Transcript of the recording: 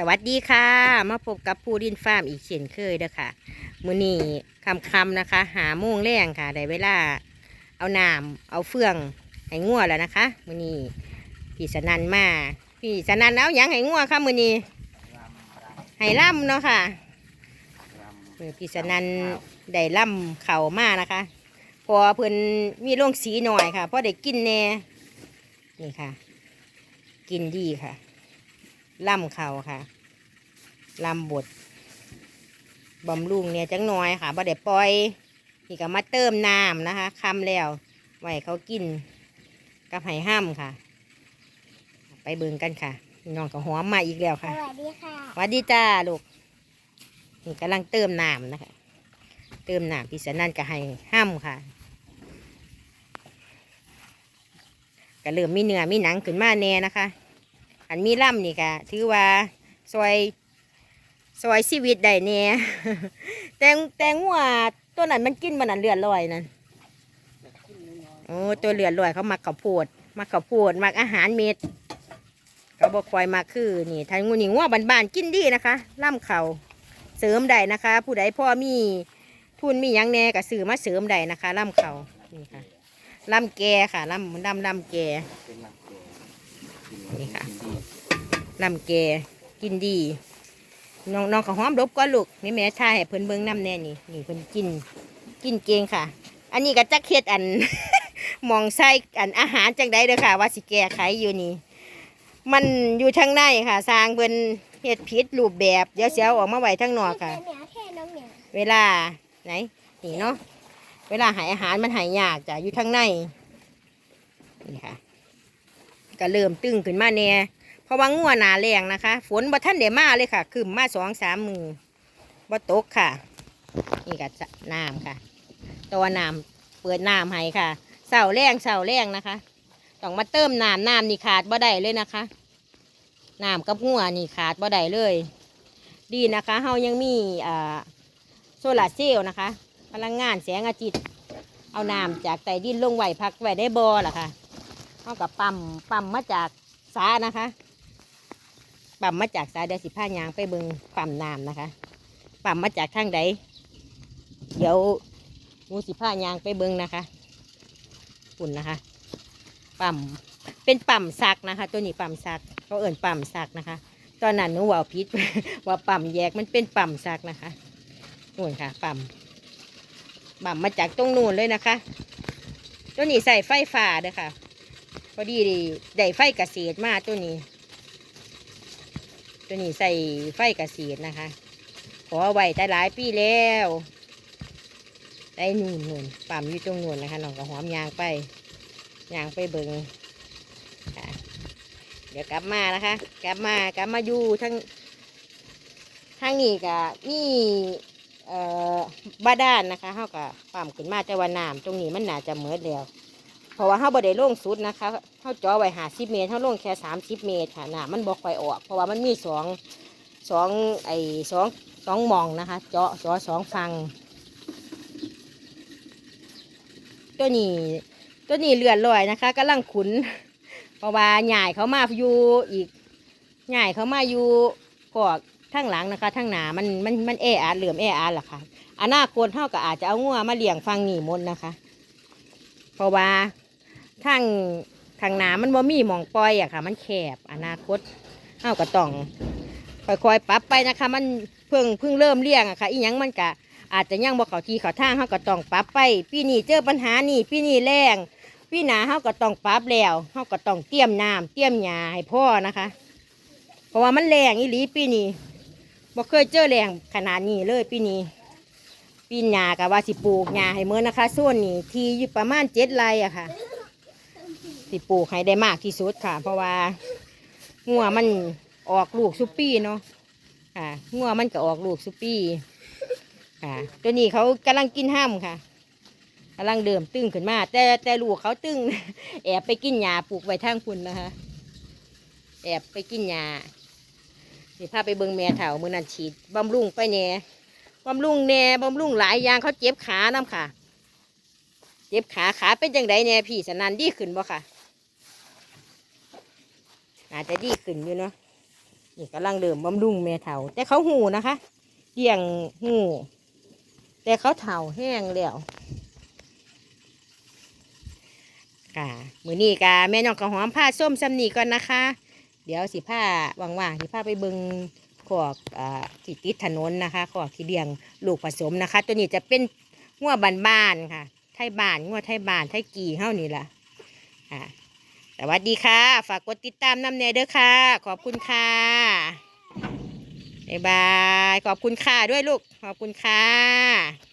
สวัสดีค่ะ มาพบกับผู้ดินฟาร์มอีกเช่นเคยเด้อค่ะมือนี้คำๆนะคะ หาโมงแรงค่ะได้เวลาเอาน้ำเอาเฟืองให้งัวแล้วนะคะมือนี้พี่สนันมาพี่สนันเอาหยังให้งัวค่ะมือนี้ให้ล่ำเนาะค่ะเออพี่สนันได้ล่ำเข่ามานะคะ พอเพิ่นมีโรงสีหน่อยค่ะเพราะได้กินแน่นี่ค่ะ กินดีค่ะ ล่ำเขาค่ะล่ำบดบำรุงเนี่ยจังน้อยค่ะบ่ได้ปล่อยนี่ก็มาเติมน้ำนะคะคำแล้วไว้เขากินกับไห่ห้ำค่ะ ไปเบิ่งกันค่ะพี่น้องก็หอมมาอีกแล้วสค่ะวัสดีค่ะหวัสดีจ้าลูกนี่กำลังเติมน้ำนะคะ เติมน้ำพิศนันกับไห่ห้ำค่ะก็เริ่มมีเนื้อมีหนังขึ้นมาแน่นะคะ อันมีล่ำนี่ก็ถือว่าซอยซอยชีวิตได้เนี่ยแต่งแต่งัวตัวนั้นมันกินมันนั่นเลือดลอยนั่นโอ้ตัวเลือดลอยเขามักข้าวโพดมักข้าวโพดมักอาหารเม็ดเขาบอกคอยมาคือนี่ทางงูนี่งัวบ้านๆกินดีนะคะล่ำเขาเสริมได้นะคะ ผู้ใดพ่อมีทุนมียังแน่ก็ซื้อมาเสริมได้นะคะล่ำเขานี่ค่ะล่ำแกค่ะล่ำล่ำล่ำแกเป็นหลักเกณฑ์ นี่ค่ะ กินดี ลำแกกินดี น้องน้องข้าวหอมดบก็ลูกนี่แม่ชายให้เพิ่นเบิ่งน้ำแน่นี่นี่เพิ่นกิน กินเก่งค่ะ อันนี้ก็จักเฮ็ดอันมองใส่อันอาหารจังใดเด้อค่ะ ว่าสิแก้ไขอยู่นี่มันอยู่ทางในค่ะสร้างเพิ่นเฮ็ดผิดรูปแบบเดี๋ยวเสียออกมาไว้ทางนอกค่ะเวแท่น้องเหนียวเวลาไหนนี่เนาะเวลาหายอาหารมันหายยากจ้ะอยู่ทางในนี่ค่ะก็เริ่มตึงขึ้นมาแน่ เพราะว่างัวหนาแรงนะคะ ฝนบ่ท่านเดมาเลยค่ะคืมมาสองสามมือบ่ตกค่ะ นี่ก็น้ำค่ะ ตัวน้ำเปิดน้ำให้ค่ะเสาแรงเสาแรงนะคะ ต้องมาเติมน้ำน้ำนี่ขาดบ่ได้เลยนะคะน้ำกับงัวนี่ขาดบ่ได้เลย ดีนะคะเฮายังมีอ่าโซลาร์เซลล์นะคะ พลังงานแสงอาทิตย์เอาน้ำจากใต้ดินลงไวพักไว้ได้บ่ล่ะค่ะเฮากับปั๊มปั๊มมาจากสานะคะ ปั๊มมาจากสายเดี๋ยวสิพายางไปเบิงปั๊มน้ำนะคะ ปั๊มมาจากทางใดเดี๋ยวหมูสิพายางไปเบิงนะคะปุ่นนะคะ ปั๊มเป็นปั๊มซักนะคะ ตัวนี้ปั๊มซักเขาเอิ่นปั๊มซักนะคะ ตอนนั้นหนูว่าพิษว่าปั๊มแยกมันเป็นปั๊มซักนะคะนู่นค่ะ ปั๊มปั๊มมาจากตรงนู่นเลยนะคะ ตัวนี้ใส่ไฟฟ้าเด้อค่ะ พอดีได้ไฟกเกษตรมาตัวนี้ ตัวนี้ใส่ไฟเกษตรนะคะ ขอไว้แต่หลายปีแล้วได้นูนนูนปั๊มอยู่ตรงนูนนะคะน้องก็หอมยางไปยางไปเบิงค่ะเดี๋ยวกลับมานะคะ กลับมากลับมาอยู่ทั้งทั้งนี้ก็มีเอ่อบาด้าลนะคะเขาก็ปั๊มขึ้นมาแต่ว่าน้ำตรงนี้มันน่าจะเหมือดแล้ว เพราะว่าเขาบ่ได้ลงสุดนะคะเขาจ่อไว้หาสิเมตรเขาลงแค่สามสิบเมตรค่ะน้ำมันบ่ค่อยออก เพราะว่ามันมีสองสองไอ้สองสองหมองนะคะเจาะจาะสองฟังตัวนี้ตัวนี้เลือดลอยนะคะกำลังขุน เพราะว่าใหญ่เขามาอยู่อีกใหญ่เขามาอยู่กอกทั้งหลังนะคะทั้งหนามันมันมันแออัดเหลื่อมแออัดล่ะค่ะอนาคตเท่ากับอาจจะเอางัวมาเลี้ยงฟังหนีมดนะคะ เพราะว่า ทางทางหนามันบ่มีหมองปล่อยอะค่ะ มันแคบอนาคตเท่ากับต้องค่อยๆปรับไปนะคะ มันเพิ่งเพิ่งเริ่มเลี้ยงอะค่ะ อีหยังมันกะอาจจะยังบ่เขาทีเข้าทางเท่ากับต้องปรับไปปีนี้เจอปัญหานี่ปีนี้แรงพี่หนาเขาก็ต้องปรับแล้วเขาก็ต้องเตรียมน้ำเตรียมหญ้าให้พ่อนะคะ เพราะว่ามันแรงอีหลีปีนี้บ่เคยเจอแรงขนาดนี้เลยปีนี้ปีหญ้ากับว่าสิปลูกหญ้าให้เมื่อนะคะ ส่วนนี้ที่อยู่ประมาณเจ็ดไร่อะค่ะ สิปลูกให้ได้มากที่สุดค่ะ เพราะว่างัวมันออกลูกซุปปี้เนาะค่ะงัวมันก็ออกลูกซุปปี้ค่ะตัวนี้เขากำลังกินห้ามค่ะกำลังเดิมตึงขึ้นมา แต่แต่ลูกเขาตึง แอบไปกินหญ้าปลูกไว้ทางพุ่นะคะแอบไปกินหญ้านี่พาไปเบิงแม่เถามือนันฉีดบำรุงไปแหน่บำรุงแหน่บำรุงหลายอย่างเขาเจ็บขาน้ำค่ะ เจ็บขาขาเป็นจังไดแหน่พี่สนันดีขึ้นบ่ค่ะ อาจจะดีขึ้นอยู่เนาะนี่กำลังเริ่มบำรุงแม่เถาแต่เขาหูนะคะเลี้ยงหูแต่เขาเถาแห้งแล้วกะมือนี้กะแม่น้องกระหอมผ้าส้มซ้ำนี่ก่อนนะคะ เดี๋ยวสิผ้าว่างๆสิผ้าไปเบิงขอกอ่าที่ติดถนนนะคะขอกที่เลี้ยงลูกผสมนะคะ ตัวนี้จะเป็นงัวบ้านๆค่ะ ไทยบ้านงัวไทยบ้านไทยกี่เฮ้านี่ล่ะค่ะ สวัสดีค่ะ ฝากกดติดตามน้ำเนเด้อค่ะ ขอบคุณค่ะบ๊ายบาย ขอบคุณค่ะด้วยลูก ขอบคุณค่ะ